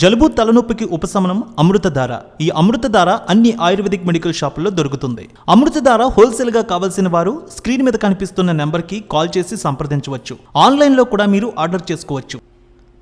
జలుబు తలనొప్పికి ఉపశమనం అమృతధార. ఈ అమృతధార అన్ని ఆయుర్వేదిక్ మెడికల్ షాపుల్లో దొరుకుతుంది. అమృతధార హోల్సేల్గా కావాల్సిన వారు స్క్రీన్ మీద కనిపిస్తున్న నెంబర్కి కాల్ చేసి సంప్రదించవచ్చు. ఆన్లైన్లో కూడా మీరు ఆర్డర్ చేసుకోవచ్చు.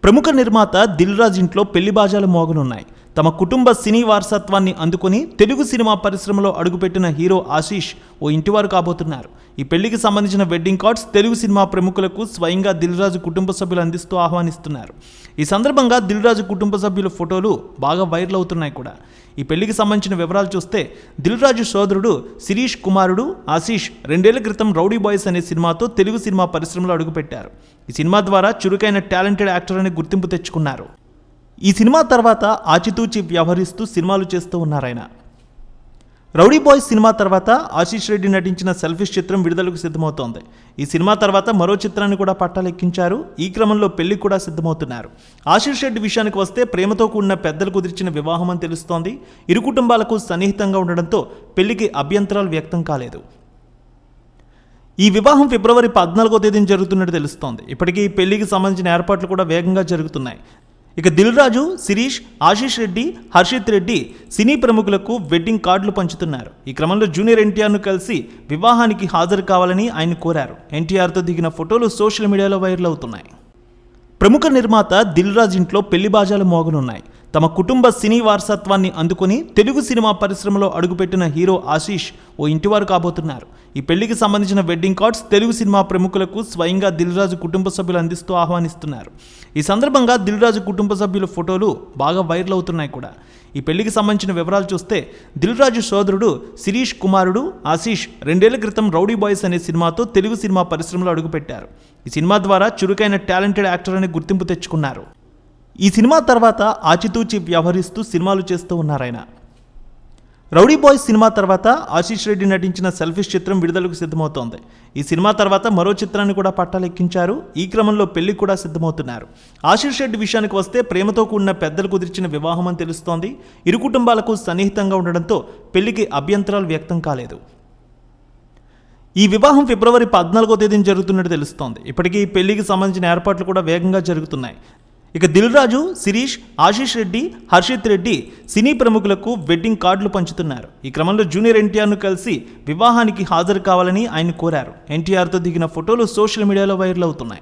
ప్రముఖ నిర్మాత దిల్ రాజ్ ఇంట్లో పెళ్ళి బాజాలు మోగనున్నాయి. తమ కుటుంబ సినీ వారసత్వాన్ని అందుకొని తెలుగు సినిమా పరిశ్రమలో అడుగుపెట్టిన హీరో ఆశీష్ ఓ ఇంటివారు కాబోతున్నారు. ఈ పెళ్ళికి సంబంధించిన వెడ్డింగ్ కార్డ్స్ తెలుగు సినిమా ప్రముఖులకు స్వయంగా దిల్ రాజు కుటుంబ సభ్యులు అందిస్తూ ఆహ్వానిస్తున్నారు. ఈ సందర్భంగా దిల్ రాజు కుటుంబ సభ్యుల ఫోటోలు బాగా వైరల్ అవుతున్నాయి కూడా. ఈ పెళ్ళికి సంబంధించిన వివరాలు చూస్తే దిల్ రాజు సోదరుడు శిరీష్ కుమారుడు ఆశీష్ రెండేళ్ళ క్రితం రౌడీ బాయ్స్ అనే సినిమాతో తెలుగు సినిమా పరిశ్రమలో అడుగుపెట్టారు. ఈ సినిమా ద్వారా చురుకైన టాలెంటెడ్ యాక్టర్ అని గుర్తింపు తెచ్చుకున్నారు. ఈ సినిమా తర్వాత ఆచితూచి వ్యవహరిస్తూ సినిమాలు చేస్తూ ఉన్నారాయన రౌడీ బాయ్స్ సినిమా తర్వాత ఆశీష్ రెడ్డి నటించిన సెల్ఫిష్ చిత్రం విడుదలకు సిద్ధమవుతోంది. ఈ సినిమా తర్వాత మరో చిత్రాన్ని కూడా పట్టాలెక్కించారు. ఈ క్రమంలో పెళ్ళి కూడా సిద్ధమవుతున్నారు. ఆశీష్ రెడ్డి విషయానికి వస్తే ప్రేమతో కూడిన పెద్దలు కుదిర్చిన వివాహం అని తెలుస్తోంది. ఇరు కుటుంబాలకు సన్నిహితంగా ఉండడంతో పెళ్ళికి అభ్యంతరాలు వ్యక్తం కాలేదు. ఈ వివాహం ఫిబ్రవరి పద్నాలుగో తేదీన జరుగుతున్నట్టు తెలుస్తోంది. ఇప్పటికీ పెళ్ళికి సంబంధించిన ఏర్పాట్లు కూడా వేగంగా జరుగుతున్నాయి. ఇక దిల్ రాజు శిరీష్ ఆశీష్ రెడ్డి హర్షిత్ రెడ్డి సినీ ప్రముఖులకు వెడ్డింగ్ కార్డులు పంచుతున్నారు. ఈ క్రమంలో జూనియర్ ఎన్టీఆర్ను కలిసి వివాహానికి హాజరు కావాలని ఆయన కోరారు. ఎన్టీఆర్తో దిగిన ఫోటోలు సోషల్ మీడియాలో వైరల్ అవుతున్నాయి. ప్రముఖ నిర్మాత దిల్ రాజ్ ఇంట్లో పెళ్ళి బాజాలు మోగనున్నాయి. తమ కుటుంబ సినీ వారసత్వాన్ని అందుకుని తెలుగు సినిమా పరిశ్రమలో అడుగుపెట్టిన హీరో ఆశీష్ ఓ ఇంటివారు కాబోతున్నారు. ఈ పెళ్ళికి సంబంధించిన వెడ్డింగ్ కార్డ్స్ తెలుగు సినిమా ప్రముఖులకు స్వయంగా దిల్ రాజు కుటుంబ సభ్యులు అందిస్తూ ఆహ్వానిస్తున్నారు. ఈ సందర్భంగా దిల్ రాజు కుటుంబ సభ్యుల ఫోటోలు బాగా వైరల్ అవుతున్నాయి కూడా. ఈ పెళ్ళికి సంబంధించిన వివరాలు చూస్తే దిల్ రాజు సోదరుడు శిరీష్ కుమారుడు ఆశీష్ రెండేళ్ళ క్రితం రౌడీ బాయ్స్ అనే సినిమాతో తెలుగు సినిమా పరిశ్రమలో అడుగుపెట్టారు. ఈ సినిమా ద్వారా చురుకైన టాలెంటెడ్ యాక్టర్ అని గుర్తింపు తెచ్చుకున్నారు. ఈ సినిమా తర్వాత ఆచితూచి వ్యవహరిస్తూ సినిమాలు చేస్తూ ఉన్నారాయన రౌడీ బాయ్స్ సినిమా తర్వాత ఆశీష్ రెడ్డి నటించిన సెల్ఫిష్ చిత్రం విడుదలకు సిద్ధమవుతోంది. ఈ సినిమా తర్వాత మరో చిత్రాన్ని కూడా పట్టాలెక్కించారు. ఈ క్రమంలో పెళ్ళి కూడా సిద్ధమవుతున్నారు. ఆశీష్ రెడ్డి విషయానికి వస్తే ప్రేమతో కూడిన పెద్దలు కుదిర్చిన వివాహం అని తెలుస్తోంది. ఇరు కుటుంబాలకు సన్నిహితంగా ఉండడంతో పెళ్ళికి అభ్యంతరాలు వ్యక్తం కాలేదు. ఈ వివాహం ఫిబ్రవరి పద్నాలుగో తేదీన జరుగుతున్నట్టు తెలుస్తోంది. ఇప్పటికీ ఈ పెళ్ళికి సంబంధించిన ఏర్పాట్లు కూడా వేగంగా జరుగుతున్నాయి. ఇక దిల్ రాజు శిరీష్ ఆశీష్ రెడ్డి హర్షిత్ రెడ్డి సినీ ప్రముఖులకు వెడ్డింగ్ కార్డులు పంచుతున్నారు. ఈ క్రమంలో జూనియర్ ఎన్టీఆర్ను కలిసి వివాహానికి హాజరు కావాలని ఆయన కోరారు. ఎన్టీఆర్తో దిగిన ఫోటోలు సోషల్ మీడియాలో వైరల్ అవుతున్నాయి.